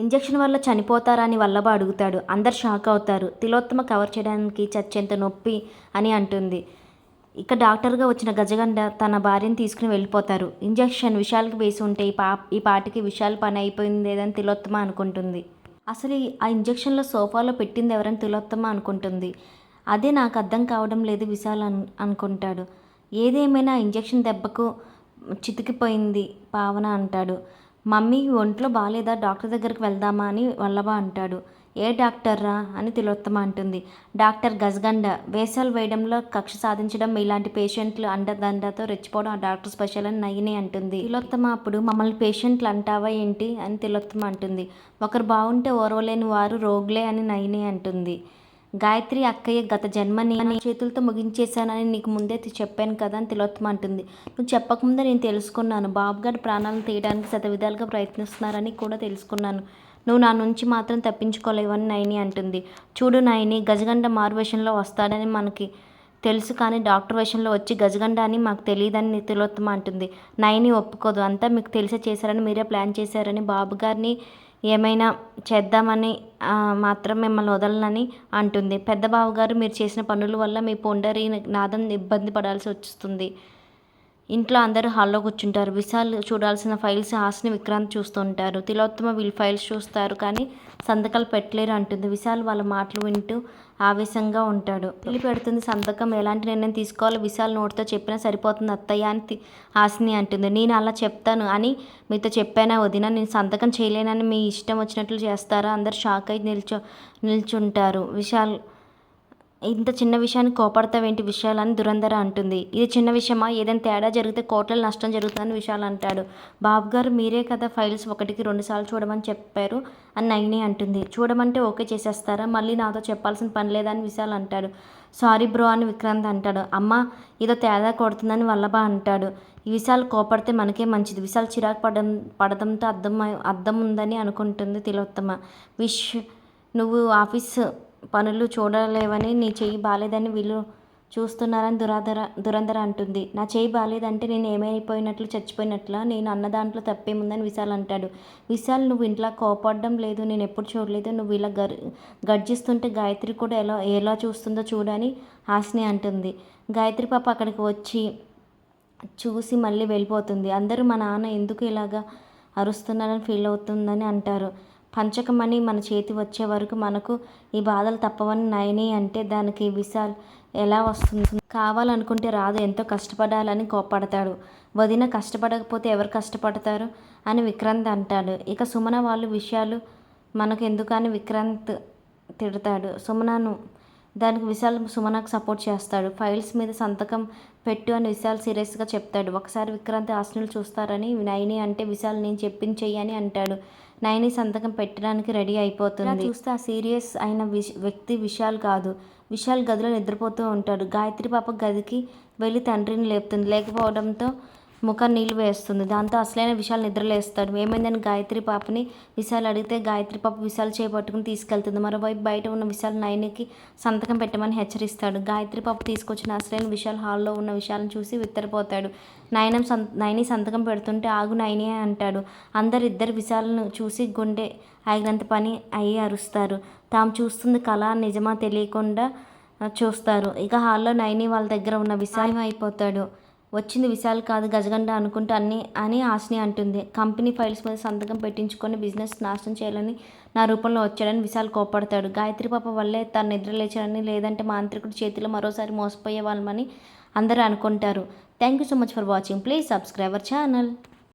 Injection వల్ల చనిపోతారని వల్లభ అడుగుతాడు. అందరు షాక్ అవుతారు. తిలోత్తమ కవర్ చేయడానికి చచ్చేంత నొప్పి అని అంటుంది. ఇక డాక్టర్గా వచ్చిన గజగండ తన భార్యను తీసుకుని వెళ్ళిపోతారు. ఇంజెక్షన్ విషాల్కి వేసి ఉంటే ఈ పా ఈ పాటికి విషాల్ పని అయిపోయిందేదని తిలోత్తమ అనుకుంటుంది. అసలు ఈ- ఆ ఇంజెక్షన్లో సోఫాలో పెట్టింది ఎవరని తిలోత్తమ అనుకుంటుంది. అదే నాకు అర్థం కావడం లేదు విశాల్ అన్ అనుకుంటాడు. ఏదేమైనా ఇంజెక్షన్ దెబ్బకు చితికిపోయింది పావన అంటాడు. మమ్మీ ఒంట్లో బాగాలేదా డాక్టర్ దగ్గరికి వెళ్దామా అని వల్లభ అంటాడు. ఏ డాక్టర్ రా అని తిలోత్తమ అంటుంది. డాక్టర్ గజగండ వేసాలు వేయడంలో కక్ష సాధించడం ఇలాంటి పేషెంట్లు అండదండతో రెచ్చిపోవడం ఆ డాక్టర్ స్పెషల్ అని నయ్యనే అంటుంది. తిలోత్తమ అప్పుడు మమ్మల్ని పేషెంట్లు అంటావా ఏంటి? అని తిలోత్తమ అంటుంది. ఒకరు బాగుంటే ఓర్వలేని వారు రోగులే అని నయ్యనే అంటుంది. గాయత్రి అక్కయ్య గత జన్మని నేను చేతులతో ముగించేశానని నీకు ముందే చెప్పాను కదా అని తిలోత్తమ అంటుంది. నువ్వు చెప్పకముందే నేను తెలుసుకున్నాను. బాబుగారి ప్రాణాలను తీయడానికి శతవిధాలుగా ప్రయత్నిస్తున్నారని కూడా తెలుసుకున్నాను. నువ్వు నా నుంచి మాత్రం తప్పించుకోలేవని నయని అంటుంది. చూడు నైని గజగండ మారు వేషంలో వస్తాడని మనకి తెలుసు కానీ డాక్టర్ వేషంలో వచ్చి గజగండ అని మాకు తెలియదని తిలోత్తమ అంటుంది. నయని ఒప్పుకోదు. అంతా మీకు తెలిసే చేశారని మీరే ప్లాన్ చేశారని బాబు గారిని ఏమైనా చేద్దామని మాత్రం మిమ్మల్ని వదలనని అంటుంది. పెద్ద బావగారు మీరు చేసిన పనుల వల్ల మీ పొండరి నాదం ఇబ్బంది పడాల్సి వస్తుంది. ఇంట్లో అందరూ హాల్లో కూర్చుంటారు. విశాల్ చూడాల్సిన ఫైల్స్ హాస్ని విక్రాంత్ చూస్తుంటారు. తిలోత్తమ వీళ్ళు ఫైల్స్ చూస్తారు కానీ సంతకాలు పెట్టలేరు అంటుంది. విశాల్ వాళ్ళ మాటలు వింటూ ఆవేశంగా ఉంటాడు. పెళ్ళి పెడుతుంది సంతకం. ఎలాంటి నిర్ణయం తీసుకోవాలో? విశాల్ నోటితో చెప్పినా సరిపోతుంది అత్తయ్య అని హాస్ని అంటుంది. నేను అలా చెప్తాను అని మీతో చెప్పానా వదిన? నేను సంతకం చేయలేనని మీ ఇష్టం వచ్చినట్లు చేస్తారా? అందరు షాక్ అయి నిల్చో నిల్చుంటారు. విశాల్ ఇంత చిన్న విషయాన్ని కోపడతావేంటి విషయాలని దురంధర అంటుంది. ఇది చిన్న విషయమా? ఏదైనా తేడా జరిగితే కోట్ల నష్టం జరుగుతుందని విశాల్ అంటాడు. బాబు గారు మీరే కదా ఫైల్స్ ఒకటికి రెండు సార్లు చూడమని చెప్పారు అని నైని అంటుంది. చూడమంటే ఓకే చేసేస్తారా? మళ్ళీ నాతో చెప్పాల్సిన పని లేదని విశాల్ అంటాడు. సారీ బ్రో అని విక్రాంత్ అంటాడు. అమ్మ ఏదో తేడా కొడుతుందని వల్లభ అంటాడు. ఈ విశాల్ కోపడితే మనకే మంచిది. విశాల్ చిరాకు పడడం పడడంతో అర్థం అర్థం ఉందని అనుకుంటుంది తిలోత్తమ. విష్ నువ్వు ఆఫీస్ పనులు చూడలేవని నీ చెయ్యి బాగాలేదని వీళ్ళు చూస్తున్నారని దురాధర దురంధర అంటుంది. నా చేయి బాగాలేదంటే నేను ఏమైపోయినట్లు చచ్చిపోయినట్ల? నేను అన్న దాంట్లో తప్పేముందని విశాల్ అంటాడు. విశాల్ నువ్వు ఇంట్లో కోపడడం లేదు నేను ఎప్పుడు చూడలేదు. నువ్వు ఇలా గర్ గర్జిస్తుంటే గాయత్రి కూడా ఎలా ఎలా చూస్తుందో చూడని హాస్ని అంటుంది. గాయత్రి పాప అక్కడికి వచ్చి చూసి మళ్ళీ వెళ్ళిపోతుంది. అందరూ మా నాన్న ఎందుకు ఇలాగా అరుస్తున్నారని ఫీల్ అవుతుందని అంటారు. పంచకమని మన చేతి వచ్చే వరకు మనకు ఈ బాధలు తప్పవని నయని అంటే దానికి విశాల్ ఎలా వస్తుంది? కావాలనుకుంటే రాదు ఎంతో కష్టపడాలని కోప్పడతాడు. వదిన కష్టపడకపోతే ఎవరు కష్టపడతారు? అని విక్రాంత్ అంటాడు. ఇక సుమన వాళ్ళు విషయాలు మనకు ఎందుకని విక్రాంత్ తిడతాడు. సుమనను దానికి విశాల్ సుమనకు సపోర్ట్ చేస్తాడు. ఫైల్స్ మీద సంతకం పెట్టు అని విశాల్ సీరియస్గా చెప్తాడు. ఒకసారి విక్రాంత్ ఆశనులు చూస్తారని నైని అంటే విశాల్ నేను చెప్పించేయని అని అంటాడు. నయని సంతకం పెట్టడానికి రెడీ అయిపోతుంది. చూస్తే ఆ సీరియస్ అయిన విష్ వ్యక్తి విశాల్ కాదు. విశాల్ గదిలో నిద్రపోతూ ఉంటాడు. గాయత్రి పాప గదికి వెళ్ళి తండ్రిని లేపుతుంది. లేకపోవడంతో ముఖం నీళ్ళు వేస్తుంది. దాంతో అసలైన విశాల్ నిద్రలేస్తాడు ఏమైందని గాయత్రి పాపని విశాల్ అడిగితే గాయత్రి పాప విశాల్ చేపట్టుకుని తీసుకెళ్తుంది. మరోవైపు బయట ఉన్న విశాల్ నయనికి సంతకం పెట్టమని హెచ్చరిస్తాడు. గాయత్రి పాప తీసుకొచ్చిన అసలైన విశాల్ హాల్లో ఉన్న విశాల్ని చూసి విత్తరపోతాడు. నయనం సం నయని సంతకం పెడుతుంటే ఆగు నయని అంటాడు. అందరు ఇద్దరు విశాలను చూసి గుండె ఆగినంత పని అయ్యి అరుస్తారు. తాము చూస్తుంది కళ నిజమా తెలియకుండా చూస్తారు. ఇక హాల్లో నయని వాళ్ళ దగ్గర ఉన్న విశాలం అయిపోతాడు. వచ్చింది విశాల్ కాదు గజగండ అనుకుంటా అన్ని అని ఆశని అంటుంది. కంపెనీ ఫైల్స్ మీద సంతకం పెట్టించుకొని బిజినెస్ నాశనం చేయాలని నా రూపంలో వచ్చాడని విశాల్ కోపడతాడు గాయత్రి పాప వల్లే తను నిద్ర లేచాడని లేదంటే మాంత్రికుడి చేతిలో మరోసారి మోసపోయే వాళ్ళమని అందరూ అనుకుంటారు. Thank you so much for watching. Please subscribe our channel.